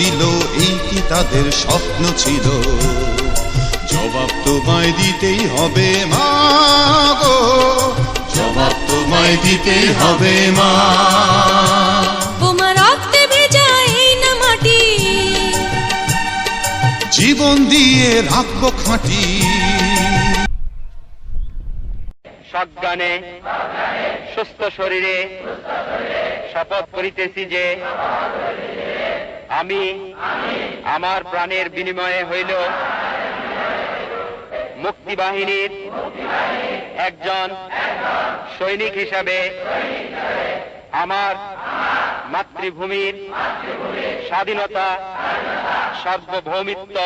দিল এই কি তাদের স্বপ্ন ছিল। জবাব তোমায় দিতেই হবে মা গো। জবাব তোমায় দিতেই হবে মা। জীবন দিয়ে রাখব খাঁটি। সজ্ঞানে সুস্থ শরীরে শপথ করিতেছি যে আমি আমার প্রাণের বিনিময়ে হইল মুক্তিবাহিনীর একজন সৈনিক হিসাবে আমার মাতৃভূমির স্বাধীনতা, সার্বভৌমিত্ব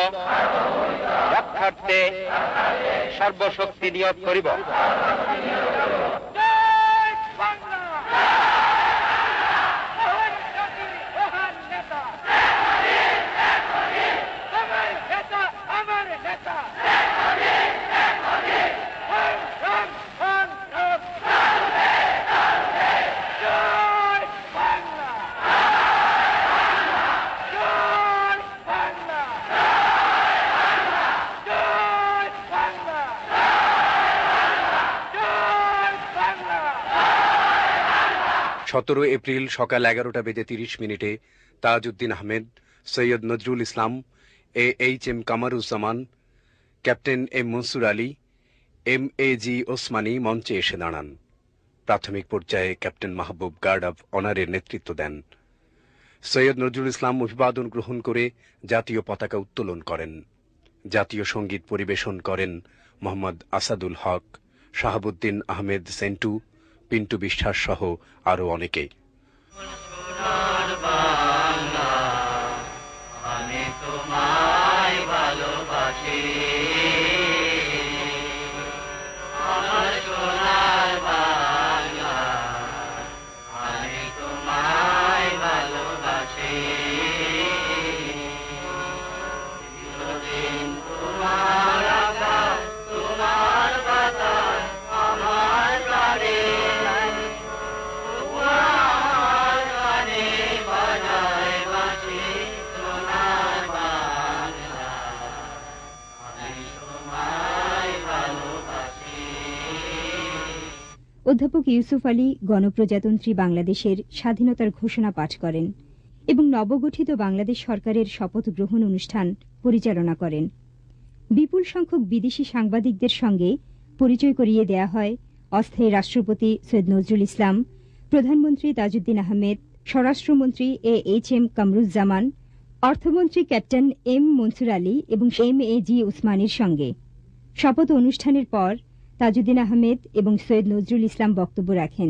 রক্ষার্থে সর্বশক্তি নিয়োগ করিব। সতেরো এপ্রিল সকাল এগারোটা বেজে তিরিশ মিনিটে Tajuddin Ahmed, Syed Nazrul Islam, A H M Kamaruzzaman, captain M Mansur Ali, M A G Osmani মঞ্চে এসে দাঁড়ান। প্রাথমিক পর্যায়ে ক্যাপ্টেন মাহবুব গার্ড অব অনারের নেতৃত্ব দেন। সৈয়দ নজরুল ইসলাম অভিবাদন গ্রহণ করে জাতীয় পতাকা উত্তোলন করেন। জাতীয় সংগীত পরিবেশন করেন মোহাম্মদ আসাদুল হক, শাহাবুদ্দিন আহমেদ সেন্টু পিন্টু বিশ্বাস সহ আরও অনেকে। ইউসুফ আলী গণপ্রজাতন্ত্রী বাংলাদেশের স্বাধীনতার ঘোষণা পাঠ করেন এবং নবগঠিত বাংলাদেশ সরকারের শপথ গ্রহণ অনুষ্ঠান পরিচালনা করেন। বিপুল সংখ্যক বিদেশি সাংবাদিকদের সঙ্গে পরিচয় করিয়ে দেয়া হয় অস্থায়ী রাষ্ট্রপতি সৈয়দ নজরুল ইসলাম, প্রধানমন্ত্রী তাজউদ্দিন আহমেদ, স্বরাষ্ট্রমন্ত্রী এ এইচ এম কামরুজ্জামান, অর্থমন্ত্রী ক্যাপ্টেন এম মনসুর আলী এবং এম এ জি উসমানীর সঙ্গে। শপথ অনুষ্ঠানের পর তাজউদ্দিন আহমেদ এবং সৈয়দ নজরুল ইসলাম বক্তব্য রাখেন।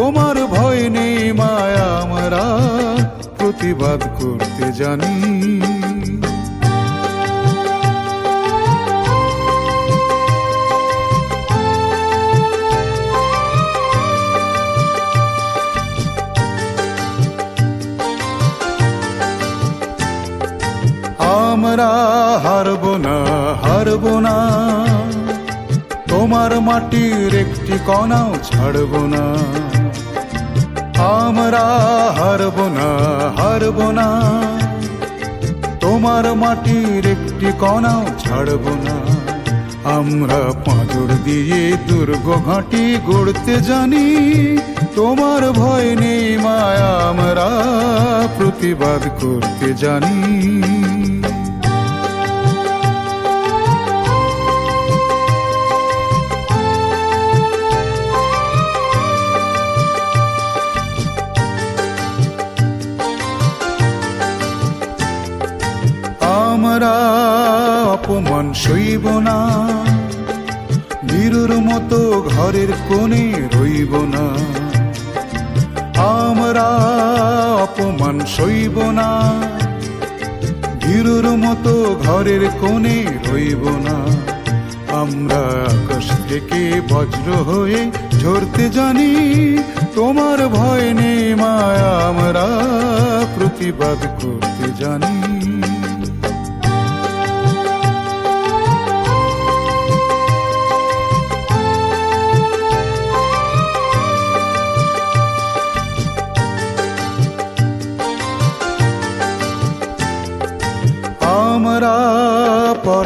তোমার ভয় নেই মায়া আমরা প্রতিবাদ করতে জানি। আমরা হারব না হারব না। তোমার মাটির একটি কণাও ছাড়ব না। আমরা হারব না হারব না। তোমার মাটির একটি কণাও ছাড়ব না। আমরা পাঁজর দিয়ে দুর্গ ঘাঁটি গড়তে জানি। তোমার ভয় নেই মায়া, আমরা প্রতিবাদ করতে জানি। আমরা অপমান সইব না। বীরুর মতো ঘরের কোণে রইব না। আমরা অপমান সইব না। বীরুর মতো ঘরের কোণে রইব না। আমরা আকাশ থেকে বজ্র হয়ে ঝরতে জানি, তোমার ভয় নেই মায়া, আমরা প্রতিবাদ করতে জানি।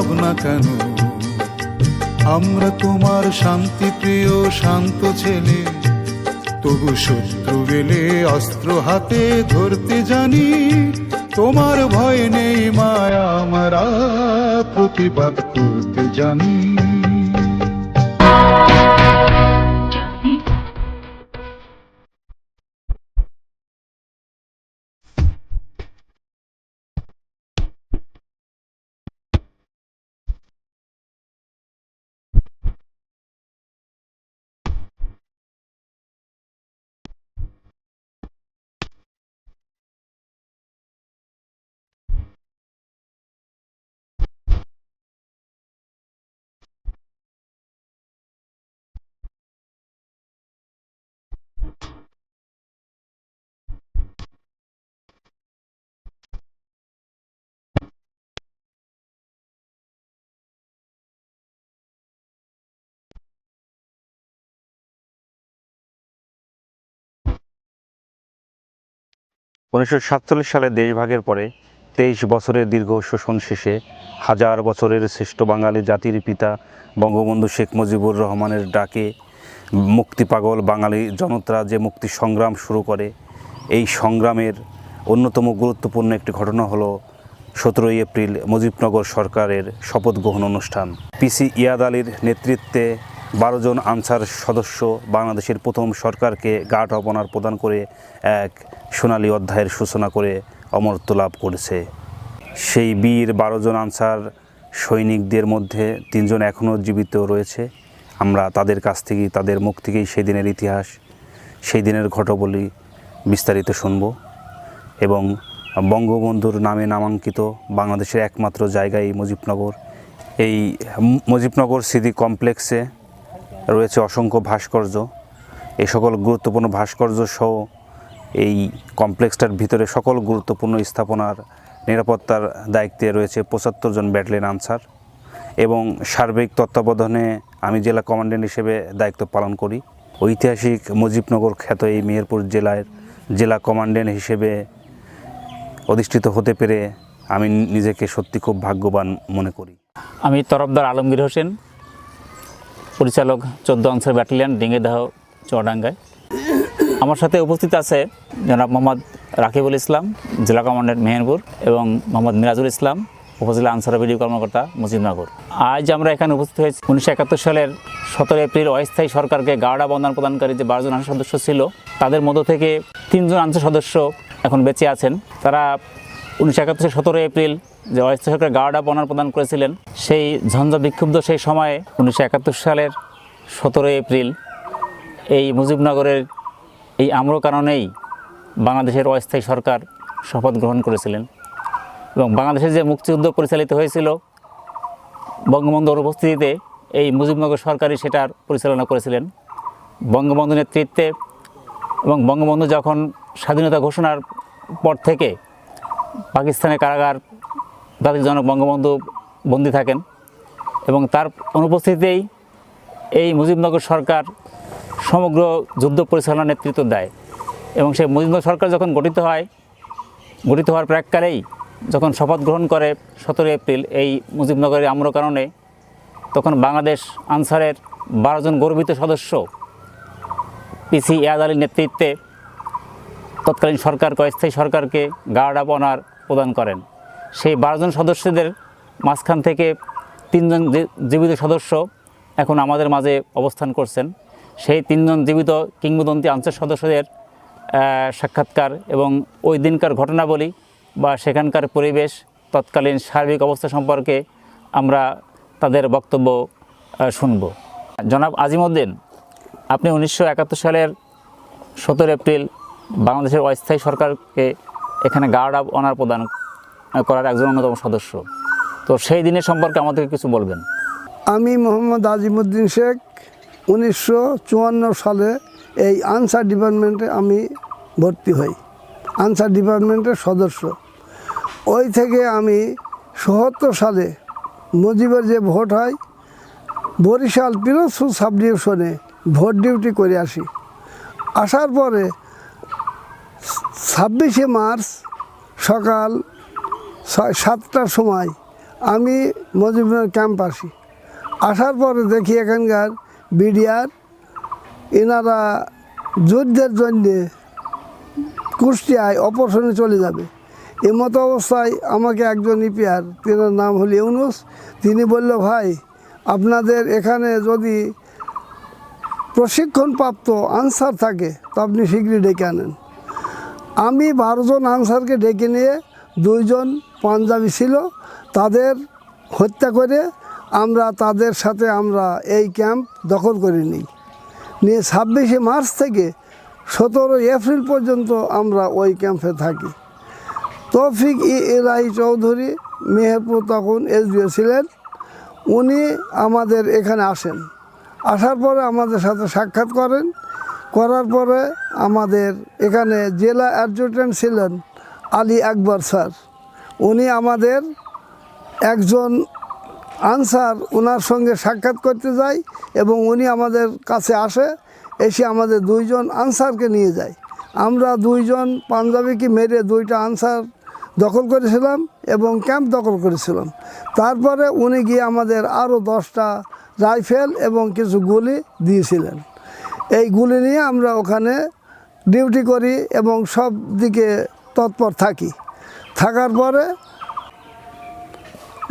ভাবনা কেন? আমরা তোমার শান্তি প্রিয়, শান্ত ছেলে। তবু শত্রু গেলে অস্ত্র হাতে ধরতে জানি। তোমার ভয় নেই মায়া, আমরা প্রতিবাদ করতে জানি। উনিশশো সাতচল্লিশ সালে দেশভাগের পরে তেইশ বছরের দীর্ঘ শোষণ শেষে হাজার বছরের শ্রেষ্ঠ বাঙালি জাতির পিতা বঙ্গবন্ধু শেখ মুজিবুর রহমানের ডাকে মুক্তিপাগল বাঙালি জনতা যে মুক্তি সংগ্রাম শুরু করে। এই সংগ্রামের অন্যতম গুরুত্বপূর্ণ একটি ঘটনা হলো সতেরোই এপ্রিল মুজিবনগর সরকারের শপথ গ্রহণ অনুষ্ঠান। পিসি ইয়াদ আলীর নেতৃত্বে বারো জন আনসার সদস্য বাংলাদেশের প্রথম সরকারকে গার্ড অব অনার প্রদান করে এক সোনালী অধ্যায়ের সূচনা করে অমরত্ব লাভ করেছে। সেই বীর বারো জন আনসার সৈনিকদের মধ্যে তিনজন এখনও জীবিত রয়েছে। আমরা তাদের কাছ থেকেই, তাদের মুখ থেকেই সেই দিনের ইতিহাস, সেই দিনের ঘটবলি বিস্তারিত শুনব এবং বঙ্গবন্ধুর নামে নামাঙ্কিত বাংলাদেশের একমাত্র জায়গায় এই মুজিবনগর। এই মুজিবনগর স্মৃতি কমপ্লেক্সে রয়েছে অসংখ্য ভাস্কর্য। এই সকল গুরুত্বপূর্ণ ভাস্কর্য সহ এই কমপ্লেক্সটার ভিতরে সকল গুরুত্বপূর্ণ স্থাপনার নিরাপত্তার দায়িত্বে রয়েছে পঁচাত্তর জন ব্যাটালিয়ন আনসার এবং সার্বিক তত্ত্বাবধানে আমি জেলা কমান্ড্যান্ট হিসেবে দায়িত্ব পালন করি। ঐতিহাসিক মুজিবনগর খ্যাত এই মেহেরপুর জেলার জেলা কমান্ড্যান্ট হিসেবে অধিষ্ঠিত হতে পেরে আমি নিজেকে সত্যি খুব ভাগ্যবান মনে করি। আমি তরফদার আলমগীর হোসেন পরিচালক চোদ্দ অংশের ব্যাটালিয়ান ডিঙ্গেদাহ চুয়াডাঙ্গায়। আমার সাথে উপস্থিত আছে জনাব মোহাম্মদ রাকিবুল ইসলাম, জেলা কমান্ডার মেহেরপুর এবং মোহাম্মদ মিরাজুল ইসলাম, উপজেলা আনসার বিডিও কর্মকর্তা মুজিবনগর আজ আমরা এখানে উপস্থিত হয়েছি। উনিশশো একাত্তর সালের সতেরো এপ্রিল অস্থায়ী সরকারকে গার্ডা বন্ধন প্রদানকারী যে বারোজন আনসার সদস্য ছিল, তাদের মধ্য থেকে তিনজন আনসার সদস্য এখন বেঁচে আছেন। তারা উনিশশো একাত্তর সালের সতেরো এপ্রিল যে অস্থায়ী সরকার গার্ডা বনার প্রদান করেছিলেন, সেই ঝঞ্ঝা বিক্ষুব্ধ সেই সময়ে উনিশশো একাত্তর সালের সতেরোই এপ্রিল এই মুজিবনগরের এই আম্র কারণেই বাংলাদেশের অস্থায়ী সরকার শপথ গ্রহণ করেছিলেন। এবং বাংলাদেশের যে মুক্তিযুদ্ধ পরিচালিত হয়েছিল, বঙ্গবন্ধুর উপস্থিতিতে এই মুজিবনগর সরকারই সেটার পরিচালনা করেছিলেন। বঙ্গবন্ধু নেতৃত্বে এবং বঙ্গবন্ধু যখন স্বাধীনতা ঘোষণার পর থেকে পাকিস্তানের কারাগার জাতির জনক বঙ্গবন্ধু বন্দী থাকেন এবং তার অনুপস্থিতিতেই এই মুজিবনগর সরকার সমগ্র যুদ্ধ পরিচালনার নেতৃত্ব দেয় এবং সেই মুজিবনগর সরকার যখন গঠিত হয়, গঠিত হওয়ার প্রাককালেই যখন শপথ গ্রহণ করে সতেরো এপ্রিল এই মুজিবনগরের আম্র কারণে তখন বাংলাদেশ আনসারের বারোজন গর্বিত সদস্য পিসি ইয়াদ আলীর নেতৃত্বে তৎকালীন সরকারকে অস্থায়ী সরকারকে গার্ড আপ অনার প্রদান করেন। সেই বারোজন সদস্যদের মাঝখান থেকে তিনজন জীবিত সদস্য এখন আমাদের মাঝে অবস্থান করছেন। সেই তিনজন জীবিত কিংবদন্তি আনসার সদস্যদের সাক্ষাৎকার এবং ওই দিনকার ঘটনাবলী বা সেখানকার পরিবেশ, তৎকালীন সার্বিক অবস্থা সম্পর্কে আমরা তাদের বক্তব্য শুনব। জনাব আজিমউদ্দিন, আপনি উনিশশো একাত্তর সালের সতেরো এপ্রিল বাংলাদেশের অস্থায়ী সরকারকে এখানে গার্ড অফ অনার প্রদান করার একজন অন্যতম সদস্য। তো সেই দিনের সম্পর্কে আমাদেরকে কিছু বলবেন। আমি মোহাম্মদ আজিমুদ্দিন শেখ, উনিশশো চুয়ান্ন সালে এই আনসার ডিপার্টমেন্টে আমি ভর্তি হই। আনসার ডিপার্টমেন্টের সদস্য। ওই থেকে আমি সত্তর সালে মুজিবের যে ভোট হয়, Barishal Pirojpur sub division vote duty করে আসি। আসার পরে ছাব্বিশে মার্চ সকাল সাতটার সময় আমি মজিবুর ক্যাম্প আসি। আসার পরে দেখি এখানকার বিডিআর এনারা যুদ্ধের জন্যে কুষ্টিয়ায় অপারেশনে চলে যাবে। এই মতো অবস্থায় আমাকে একজন ইপিআর, তেনার নাম হল ইউনুস, তিনি বলল, ভাই, আপনাদের এখানে যদি প্রশিক্ষণপ্রাপ্ত আনসার থাকে, তো আপনি শীঘ্রই ডেকে আনেন। আমি বারোজন আনসারকে ডেকে নিয়ে দুইজন পাঞ্জাবি ছিল, তাদের হত্যা করে আমরা তাদের সাথে আমরা এই ক্যাম্প দখল করে নিই। নিয়ে ছাব্বিশে মার্চ থেকে সতেরো এপ্রিল পর্যন্ত আমরা ওই ক্যাম্পে থাকি। তৌফিক ই এলাহি চৌধুরী মেহেরপুর তখন এসডিও ছিলেন, উনি আমাদের এখানে আসেন। আসার পরে আমাদের সাথে সাক্ষাৎ করেন করার পরে আমাদের এখানে জেলা অ্যাডজুটেন্ট ছিলেন আলী আকবর স্যার। উনি আমাদের একজন আনসার ওনার সঙ্গে সাক্ষাৎ করতে যাই এবং উনি আমাদের কাছে আসে, এসে আমাদের দুইজন আনসারকে নিয়ে যায়। আমরা দুইজন পাঞ্জাবিকে মেরে দুইটা আনসার দখল করেছিলাম এবং ক্যাম্প দখল করেছিলাম। তারপরে উনি গিয়ে আমাদের আরও দশটা রাইফেল এবং কিছু গুলি দিয়েছিলেন। এই গুলি নিয়ে আমরা ওখানে ডিউটি করি এবং সব দিকে তৎপর থাকি। থাকার পরে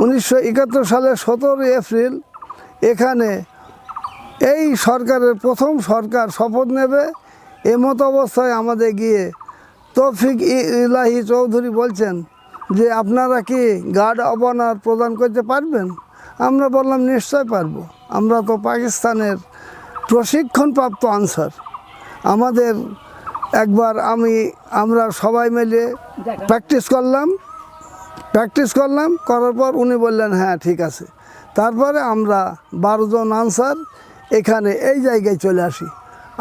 উনিশশো একাত্তর সালের সতেরোই এপ্রিল এখানে এই সরকারের প্রথম সরকার শপথ নেবে এমতো অবস্থায় আমাদের গিয়ে তৌফিক ইলাহি চৌধুরী বলছেন যে, আপনারা কি গার্ড অব অনার প্রদান করতে পারবেন? আমরা বললাম, নিশ্চয় পারব। আমরা তো পাকিস্তানের প্রশিক্ষণপ্রাপ্ত আনসার। আমাদের একবার আমি, আমরা সবাই মিলে প্র্যাকটিস করলাম। প্র্যাকটিস করলাম, করার পর উনি বললেন হ্যাঁ ঠিক আছে। তারপরে আমরা বারো জন আনসার এখানে এই জায়গায় চলে আসি।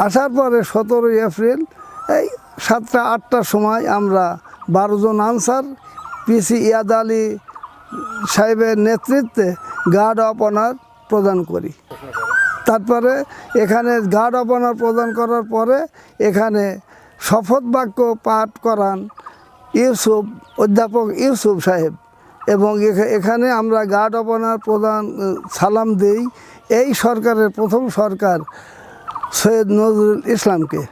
আসার পরে সতেরোই এপ্রিল, এই সাতটা, আটটার সময় আমরা বারো জন আনসার পিসি ইয়াদ আলী সাহেবের নেতৃত্বে গার্ড অফ অনার প্রদান করি। তারপরে এখানে গার্ড অফ অনার প্রদান করার পরে এখানে শপথ বাক্য পাঠ করান ইউসুফ অধ্যাপক ইউসুফ সাহেব। এবং এখা- এখানে আমরা গার্ড অফ অনার প্রদান সালাম দেই এই সরকারের প্রথম সরকার সৈয়দ নজরুল ইসলামকে।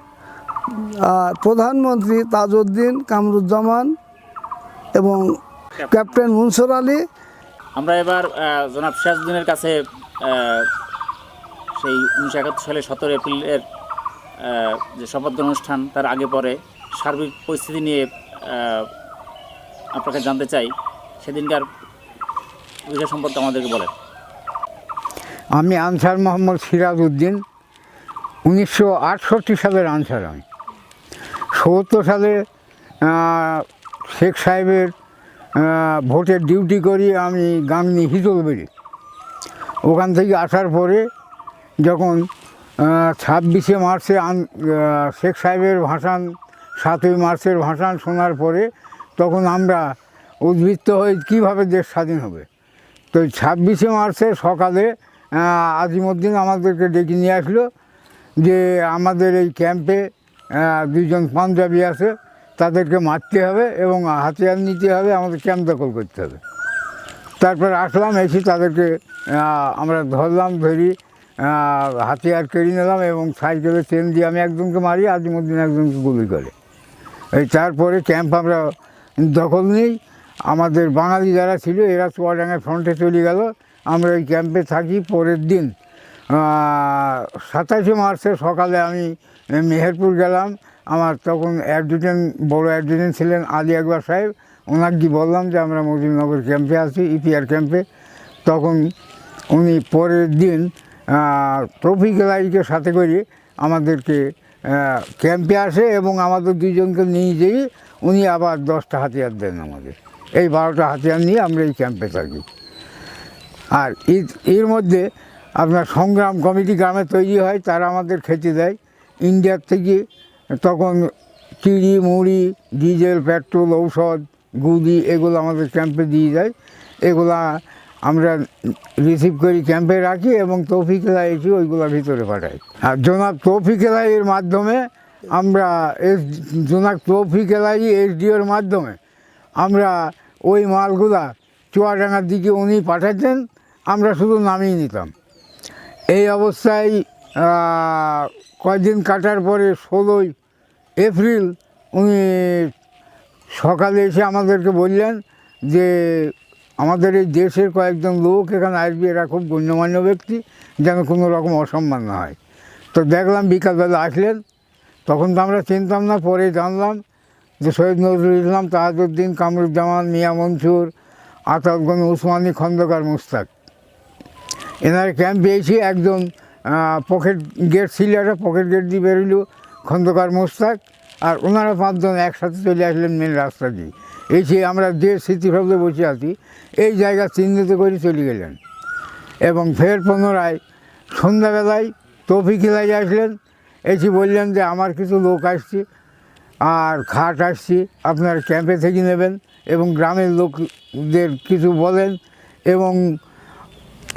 আর প্রধানমন্ত্রী তাজউদ্দিন কামরুজ্জামান এবং ক্যাপ্টেন। মুনসুর আলী। আমরা এবার জনাব সিরাজউদ্দিনের কাছে সেই উনিশশো একাত্তর সালে সতেরো এপ্রিলের যে শপথ অনুষ্ঠান, তার আগে পরে সার্বিক পরিস্থিতি নিয়ে আপনাকে জানতে চাই। সেদিনকার বিষয় সম্পর্কে আমাদেরকে বলেন। আমি আনসার মোহাম্মদ সিরাজ উদ্দিন, উনিশশো আটষট্টি সালের আনসার আমি। সত্তর সালে শেখ সাহেবের ভোটের ডিউটি করি আমি গাংনি হিজলবেড়ি। ওখান থেকে আসার পরে যখন ছাব্বিশে মার্চে আন শেখ সাহেবের ভাষণ সাতই মার্চের ভাষণ শোনার পরে তখন আমরা উদ্বৃত্ত হয়ে কীভাবে দেশ স্বাধীন হবে। তো ছাব্বিশে মার্চের সকালে আজিমুদ্দিন আমাদেরকে ডেকে নিয়ে আসলো যে আমাদের এই ক্যাম্পে আহ, দুইজন পাঞ্জাবি আছে তাদেরকে মারতে হবে এবং হাতিয়ার নিতে হবে আমাদের ক্যাম্প দখল করতে হবে। তারপর আসলাম এসে তাদেরকে আমরা ধরলাম ধরি হাতিয়ার কেড়ে নিলাম এবং সাইকেলে চেন দিয়ে আমি একজনকে মারি, আজিমুদ্দিন একজনকে গুলি করে। এই তারপরে ক্যাম্প আমরা দখল নিই। আমাদের বাঙালি যারা ছিল, এরা চুয়াডাঙ্গার ফ্রন্টে চলে গেল। আমরা ওই ক্যাম্পে থাকি। পরের দিন সাতাশে মার্চে সকালে আমি মেহেরপুর গেলাম। আমার তখন অ্যাডজুটেন্ট বড় অ্যাডজুটেন্ট ছিলেন আলী আকবর সাহেব। ওনাকে বললাম যে, আমরা মজিমনগর ক্যাম্পে আছি, ইপিআর ক্যাম্পে তখন উনি পরের দিন আহ, তৌফিক সাথে করে আমাদেরকে ক্যাম্পে আসে এবং আমাদের দুজনকে নিয়ে যেয়ে উনি আবার দশটা হাতিয়ার দেন আমাদের। এই বারোটা হাতিয়ার নিয়ে আমরা এই ক্যাম্পে থাকি। আর এর মধ্যে আপনার সংগ্রাম কমিটি গ্রামে তৈরি হয় তারা আমাদের খেতে দেয়। ইন্ডিয়ার থেকে তখন চিড়ি মুড়ি ডিজেল পেট্রোল ঔষধ গুলি এগুলো আমাদের ক্যাম্পে দিয়ে যায়। এগুলা আমরা রিসিভ করি ক্যাম্পে রাখি এবং তৌফিকেলা এসে ওইগুলো ভিতরে পাঠাই। আর জোনাক জনাব তৌফিকেলাইয়ের মাধ্যমে আমরা এস জনাব তৌফিকেলাই এসডিওর মাধ্যমে আমরা ওই মালগুলা চুয়াডাঙ্গার দিকে উনি পাঠাতেন, আমরা শুধু নামিয়ে নিতাম। এই অবস্থায় কয়েকদিন কাটার পরে ষোলোই এপ্রিল উনি সকালে এসে আমাদেরকে বললেন যে আমাদের এই দেশের কয়েকজন লোক এখানে আসবে, এরা খুব গণ্যমান্য ব্যক্তি, যেন কোনো রকম অসম্মান না হয়। তো দেখলাম বিকালবেলা আসলেন, তখন তো আমরা চিনতাম না, পরে জানলাম যে সৈয়দ নজরুল ইসলাম তাহাজুদ্দিন কামরুজ্জামান, মিয়া মনসুর আতাউদ্দিন উসমানী খন্দকার মুস্তাক। এনার ক্যাম্পে এসে একজন পকেট গেট ছিল একটা পকেট গেট দিয়ে বেরোলো খন্দকার মোস্তাক, আর ওনারা পাঁচজন একসাথে চলে আসলেন মেন রাস্তা দিয়ে। এসে আমরা যে স্মৃতিভাবে বসে আছি, এই জায়গা চিহ্নিত করে চলে গেলেন। এবং ফের পুনরায় সন্ধ্যাবেলায় তৌফিকিলাই আসলেন। এসে বললেন যে, আমার কিছু লোক আসছে, আর খাট আসছি, আপনার ক্যাম্পে থেকে নেবেন এবং গ্রামের লোকদের কিছু বলেন এবং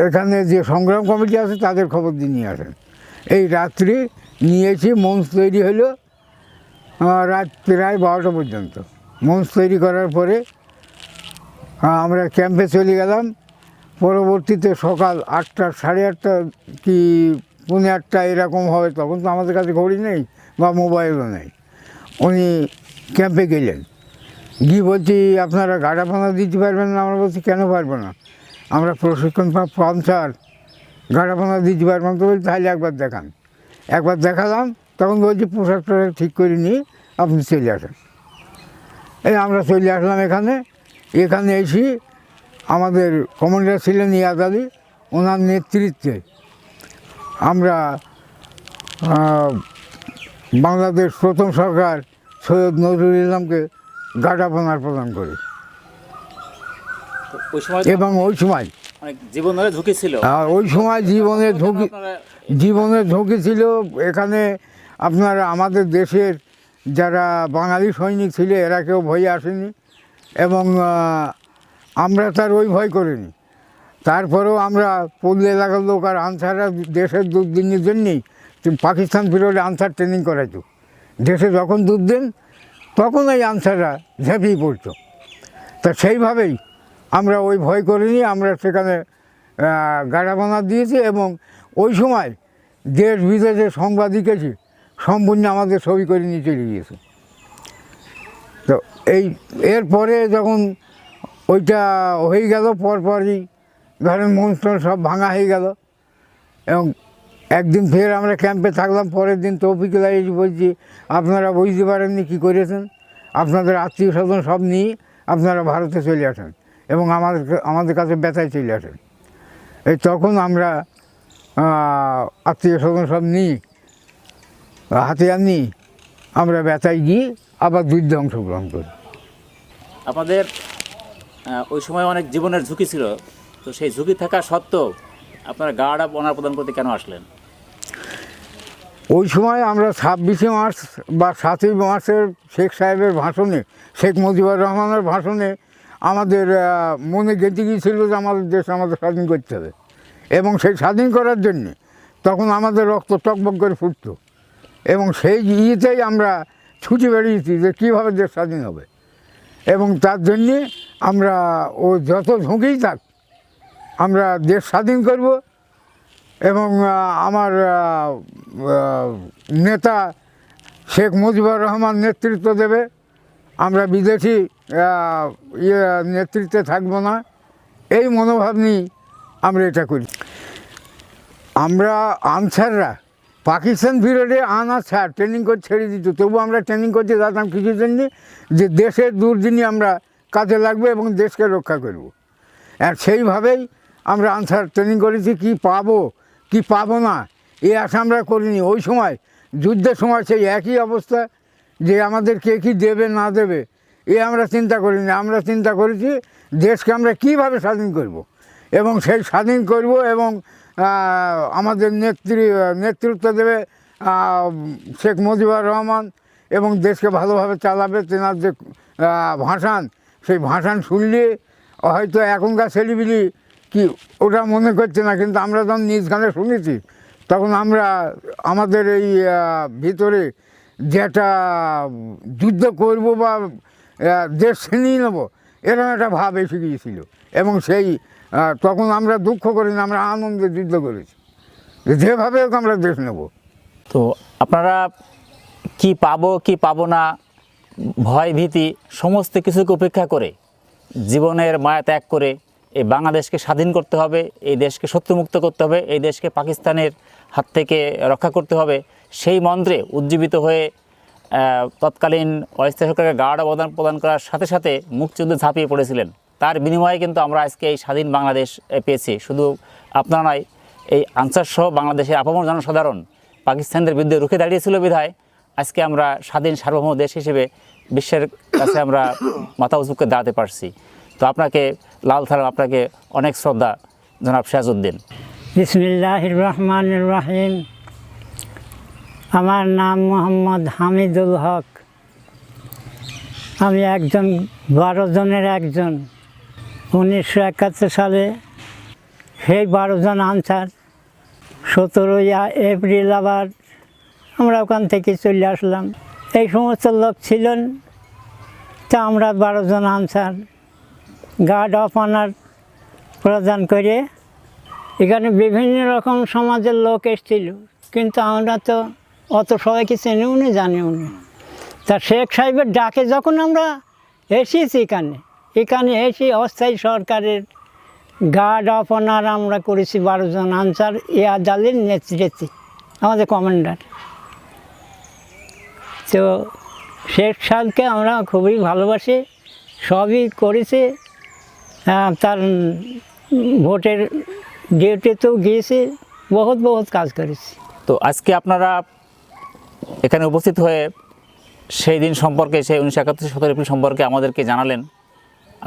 এখানে যে সংগ্রাম কমিটি আছে, তাদের খবর দিয়ে নিয়ে আসেন। এই রাত্রি নিয়েছি মঞ্চ তৈরি হলো রাত প্রায় বারোটা পর্যন্ত। মঞ্চ তৈরি করার পরে আমরা ক্যাম্পে চলে গেলাম। পরবর্তীতে সকাল আটটা, সাড়ে আটটা কি পৌনে আটটা এরকম হবে, তখন তো আমাদের কাছে ঘড়ি নেই বা মোবাইলও নেই। উনি ক্যাম্পে গেলেন। গিয়ে বলছি, আপনারা গাড়া পানা দিতে পারবেন না? আমরা বলছি, কেন পারব না? আমরা প্রশিক্ষণ পাঞ্চার গাড়া পানা দিতে পারব না? তো বলছি, তাহলে একবার দেখান। একবার দেখালাম, তখন বলছি পোশাক টোশাক ঠিক করে নিয়ে আপনি চলে আসেন। এই আমরা চলে আসলাম এখানে। এখানে এসে আমাদের কমান্ডার ছিলেন ইয়াদ আলী ওনার নেতৃত্বে আমরা বাংলাদেশ প্রথম সরকার সৈয়দ নজরুল ইসলামকে গাডাপনার প্রদান করি। এবং ওই সময় জীবনের ঝুঁকি ছিল। আর ওই সময় জীবনের ঝুঁকি জীবনের ঝুঁকি ছিল। এখানে আপনার আমাদের দেশের যারা বাঙালি সৈনিক ছিল, এরা কেউ ভয়ে আসেনি এবং আমরা তার ওই ভয় করিনি। তারপরেও আমরা পল্লী এলাকার লোক আর আনসাররা দেশের দুর্দিনের জন্যেই পাকিস্তান পিরিয়ডে আনসার ট্রেনিং করাইতো। দেশে যখন দুধ দেন, তখন এই আনসাররা ঝাঁপিয়ে পড়তো। তা সেইভাবেই আমরা ওই ভয় করিনি, আমরা সেখানে গাড়াবানা দিয়েছি এবং ওই সময় দেশ বিদেশে সংবাদ সাংবাদিকেছি সম্পূর্ণ আমাদের ছবি করে নিয়ে চলে গিয়েছে। তো এই, এরপরে যখন ওইটা হয়ে গেল, পরপরই ধরেন মনস্টন সব ভাঙা হয়ে গেল। এবং একদিন ফের আমরা ক্যাম্পে থাকলাম, পরের দিন তৌফিকুল এসে বলছি, আপনারা বুঝতে পারেননি কী করেছেন? আপনাদের আত্মীয় স্বজন সব নিয়ে আপনারা ভারতে চলে আসেন এবং আমাদের আমাদের কাছে ব্যথায় চলে আসেন। এই তখন আমরা আত্মীয় স্বজন সব নিই হাতিয়ার আনি আমরা ব্যথায় গিয়ে আবার যুদ্ধে অংশগ্রহণ করি। আপনাদের ওই সময় অনেক জীবনের ঝুঁকি ছিল তো সেই ঝুঁকি থাকা সত্ত্বেও আপনারা গার্ড আপ অনার প্রদান করতে কেন আসলেন? ওই সময় আমরা ছাব্বিশে মার্চ বা সাতই মার্চের শেখ সাহেবের ভাষণে শেখ মুজিবুর রহমানের ভাষণে আমাদের মনে গেঁথে গিয়েছিল যে আমাদের দেশ আমাদের স্বাধীন করতে হবে। এবং সেই স্বাধীন করার জন্যে তখন আমাদের রক্ত টকবক করে ফুটতো। এবং সেই ইয়েতেই আমরা ছুটি বেরিয়েছি যে কীভাবে দেশ স্বাধীন হবে। এবং তার জন্যে আমরা ও যত ঝুঁকিই থাক, আমরা দেশ স্বাধীন করব এবং আমার নেতা শেখ মুজিবুর রহমান নেতৃত্ব দেবে। আমরা বিদেশি ইয়ে নেতৃত্বে থাকব না। এই মনোভাব নিয়ে আমরা এটা করি। আমরা আনসাররা পাকিস্তান পিরিয়ডে আনা ছাড় ট্রেনিং করে ছেড়ে দিত তবু আমরা ট্রেনিং করতে যেতাম কিছু জন্য যে দেশের দুর্দিনই আমরা কাজে লাগবে এবং দেশকে রক্ষা করব। আর সেইভাবেই আমরা আনসার ট্রেনিং করেছি, কি পাবো কি পাবো না এই আশা আমরা করিনি। ওই সময়, যুদ্ধের সময় সেই একই অবস্থা, যে আমাদের কে কী দেবে, না দেবে, এ আমরা চিন্তা করিনি। আমরা চিন্তা করেছি, দেশকে আমরা কীভাবে স্বাধীন করব। এবং সেই স্বাধীন করব এবং আমাদের নেত্রী, নেতৃত্ব দেবে শেখ মুজিবুর রহমান এবং দেশকে ভালোভাবে চালাবে, তেনার যে ভাষণ, সেই ভাষণ শুনলে হয়তো এখনকার ছেলেপিলি কি ওটা মনে করছে না, কিন্তু আমরা যখন নিজ গানে শুনেছি, তখন আমরা আমাদের এই ভিতরে যে একটা যুদ্ধ করব বা দেশ ছিনিয়ে নেব, এরকম একটা ভাব এসে গিয়েছিল। এবং সেই তখন আমরা দুঃখ করি না, আমরা আনন্দে যুদ্ধ করেছি যেভাবে হোক আমরা দেশ নেব। তো আপনারা কি পাবো কি পাবো না, ভয়, ভীতি, সমস্ত কিছুকে উপেক্ষা করে জীবনের মায়া ত্যাগ করে এই বাংলাদেশকে স্বাধীন করতে হবে, এই দেশকে শত্রুমুক্ত করতে হবে, এই দেশকে পাকিস্তানের হাত থেকে রক্ষা করতে হবে, সেই মন্ত্রে উজ্জীবিত হয়ে তৎকালীন অস্থায়ী সরকারের গার্ড অবদান প্রদান করার সাথে সাথে মুক্তিযুদ্ধে ঝাঁপিয়ে পড়েছিলেন। তার বিনিময়ে কিন্তু আমরা আজকে এই স্বাধীন বাংলাদেশ পেয়েছি। শুধু আপনারা নয়, এই আনসার সহ বাংলাদেশের আপামর জনসাধারণ পাকিস্তানদের বিরুদ্ধে রুখে দাঁড়িয়েছিল বিধায় আজকে আমরা স্বাধীন সার্বভৌম দেশ হিসেবে বিশ্বের কাছে আমরা মাথা উঁচু করে দাঁড়াতে পারছি। তো আপনাকে, লাল থালাম আপনাকে অনেক শ্রদ্ধা, জনাব সিরাজউদ্দিন। বিসমিল্লাহ রহমান রাহিম। আমার নাম মোহাম্মদ হামিদুল হক। আমি একজন বারো জনের একজন। উনিশশো একাত্তর সালে সেই বারো জন আনসার, সতেরোই এপ্রিল আবার আমরা ওখান থেকে চলে আসলাম। এই সমস্ত লোক ছিলেন, তা আমরা বারো জন আনসার গার্ড অফ অনার প্রদান করে এখানে বিভিন্ন রকম সমাজের লোক এসেছিল। কিন্তু আমরা তো অত সবাইকে চেনেও নি, জানিও নি। তা শেখ সাহেবের ডাকে যখন আমরা এসেছি এখানে এখানে এসে অস্থায়ী সরকারের গার্ড অফ অনার আমরা করেছি বারো জন আনসার, এ আজালের নেতৃত্বে, আমাদের কমান্ডার তো শেখ সাহেবকে আমরা খুবই ভালোবাসি, সবই করেছে তার ভোটের ডিউটিতেও গিয়েছি, বহুত বহুত কাজ করেছি। তো আজকে আপনারা এখানে উপস্থিত হয়ে সেই দিন সম্পর্কে, সেই উনিশশো একাত্তর সতেরো এপ্রিল সম্পর্কে আমাদেরকে জানালেন।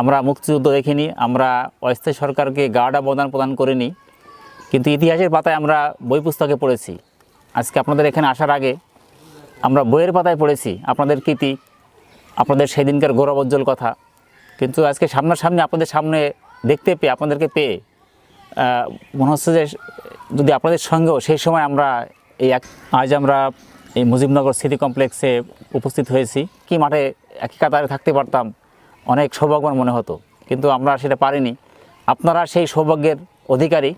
আমরা মুক্তিযুদ্ধ দেখিনি, আমরা অস্থায়ী সরকারকে গার্ড অবদান প্রদান করিনি, কিন্তু ইতিহাসের পাতায় আমরা বই পুস্তকে পড়েছি। আজকে আপনাদের এখানে আসার আগে আমরা বইয়ের পাতায় পড়েছি, আপনাদের কীর্তি, আপনাদের সেদিনকার গৌরবোজ্জ্বল কথা। কিন্তু আজকে সামনাসামনি আপনাদের সামনে দেখতে পেয়ে, আপনাদেরকে পেয়ে মনে হচ্ছে যে যদি আপনাদের সঙ্গেও সেই সময় আমরা এই এক, আজ আমরা এই মুজিবনগর সিটি কমপ্লেক্সে উপস্থিত হয়েছি, কি মাঠে একই কাতারে থাকতে পারতাম? অনেক সৌভাগ্যবান মনে হতো, কিন্তু আমরা সেটা পারিনি। আপনারা সেই সৌভাগ্যের অধিকারী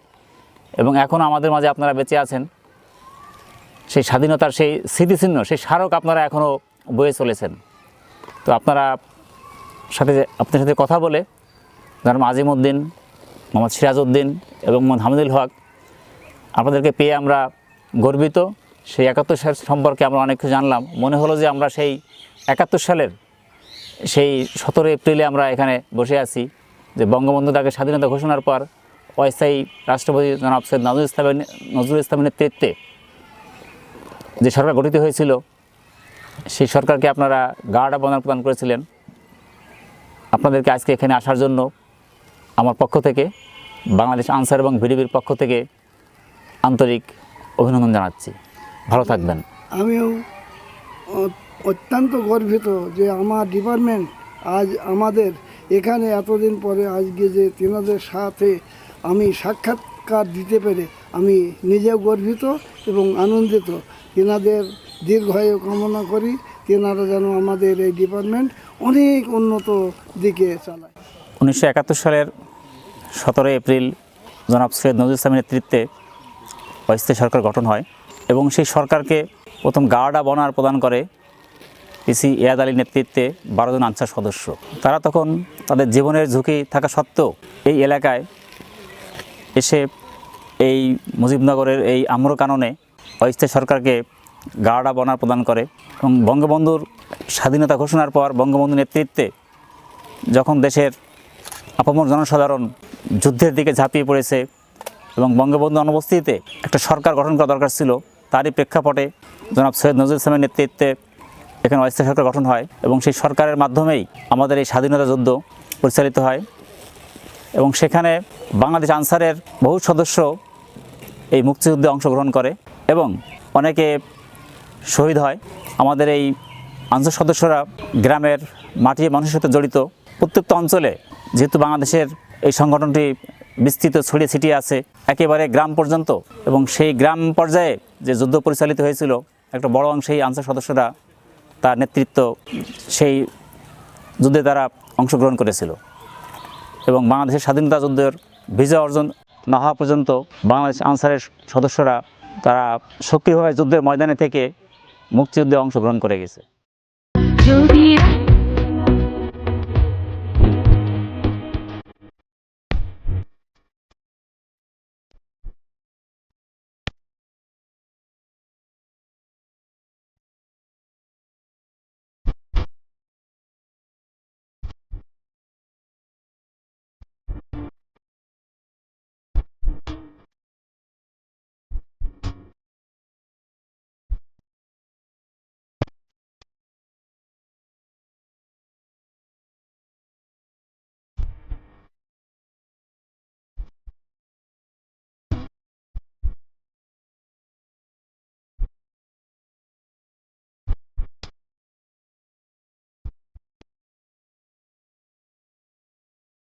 এবং এখন আমাদের মাঝে আপনারা বেঁচে আছেন। সেই স্বাধীনতার সেই স্মৃতিচিহ্ন, সেই স্মারক আপনারা এখনও বয়ে চলেছেন। তো আপনারা সাথে আপনার সাথে কথা বলে ধরুন আজিম উদ্দিন মোহাম্মদ সিরাজউদ্দিন এবং মোহাম্মদ হামিদুল হক, আপনাদেরকে পেয়ে আমরা গর্বিত। সেই একাত্তর সাল সম্পর্কে আমরা অনেক কিছু জানলাম। মনে হলো যে আমরা সেই একাত্তর সালের সেই সতেরো এপ্রিলে আমরা এখানে বসে আছি যে বঙ্গবন্ধু তাকে স্বাধীনতা ঘোষণার পর অস্থায়ী রাষ্ট্রপতি জনাব সৈয়দ নজরুল ইসলামের নজরুল ইসলামের নেতৃত্বে যে সরকার গঠিত হয়েছিল, সেই সরকারকে আপনারা গার্ড অবদান প্রদান করেছিলেন। আপনাদেরকে আজকে এখানে আসার জন্য আমার পক্ষ থেকে, বাংলাদেশ আনসার এবং ভিডিবির পক্ষ থেকে আন্তরিক অভিনন্দন জানাচ্ছি। ভালো থাকবেন। আমিও অত্যন্ত গর্বিত যে আমার ডিপার্টমেন্ট আজ আমাদের এখানে এতদিন পরে আজকে যে তেনাদের সাথে আমি সাক্ষাৎকার দিতে পেরে আমি নিজেও গর্বিত এবং আনন্দিত। তেনাদের দীর্ঘায়ু কামনা করি, তেনারা যেন আমাদের এই ডিপার্টমেন্ট অনেক উন্নত দিকে চালায়। উনিশশো একাত্তর সালের সতেরো এপ্রিল জনাব সৈয়দ নজরুল ইসলামের নেতৃত্বে অস্থায়ী সরকার গঠন হয় এবং সেই সরকারকে প্রথম গার্ডা বনার প্রদান করে পিসি ইয়াদ আলীর নেতৃত্বে বারো জন আনসার সদস্য। তারা তখন তাদের জীবনের ঝুঁকি থাকা সত্ত্বেও এই এলাকায় এসে এই মুজিবনগরের এই আম্র কাননে অস্থায়ী সরকারকে গার্ডা বনার প্রদান করে এবং বঙ্গবন্ধুর স্বাধীনতা ঘোষণার পর বঙ্গবন্ধুর নেতৃত্বে যখন দেশের আপামর জনসাধারণ যুদ্ধের দিকে ঝাঁপিয়ে পড়েছে এবং বঙ্গবন্ধু অনুপস্থিতিতে একটা সরকার গঠন করা দরকার ছিল, তারই প্রেক্ষাপটে জনাব সৈয়দ নজরুল ইসলামের নেতৃত্বে এখানে অস্থায়ী সরকার গঠন হয় এবং সেই সরকারের মাধ্যমেই আমাদের এই স্বাধীনতা যুদ্ধ পরিচালিত হয় এবং সেখানে বাংলাদেশ আনসারের বহু সদস্য এই মুক্তিযুদ্ধে অংশগ্রহণ করে এবং অনেকে শহীদ হয়। আমাদের এই আনসার সদস্যরা গ্রামের মাটি মানুষের সাথে জড়িত। প্রত্যেকটা অঞ্চলে যেহেতু বাংলাদেশের এই সংগঠনটি বিস্তৃত, ছড়িয়ে ছিটিয়ে আছে, একেবারে গ্রাম পর্যন্ত এবং সেই গ্রাম পর্যায়ে যে যুদ্ধ পরিচালিত হয়েছিল, একটা বড় অংশেই আনসার সদস্যরা তার নেতৃত্ব সেই যুদ্ধে তারা অংশগ্রহণ করেছিল। এবং বাংলাদেশের স্বাধীনতা যুদ্ধের ভিজা অর্জন না হওয়া পর্যন্ত বাংলাদেশ আনসারের সদস্যরা তারা সক্রিয়ভাবে যুদ্ধের ময়দানে থেকে মুক্তিযুদ্ধে অংশগ্রহণ করে গেছে।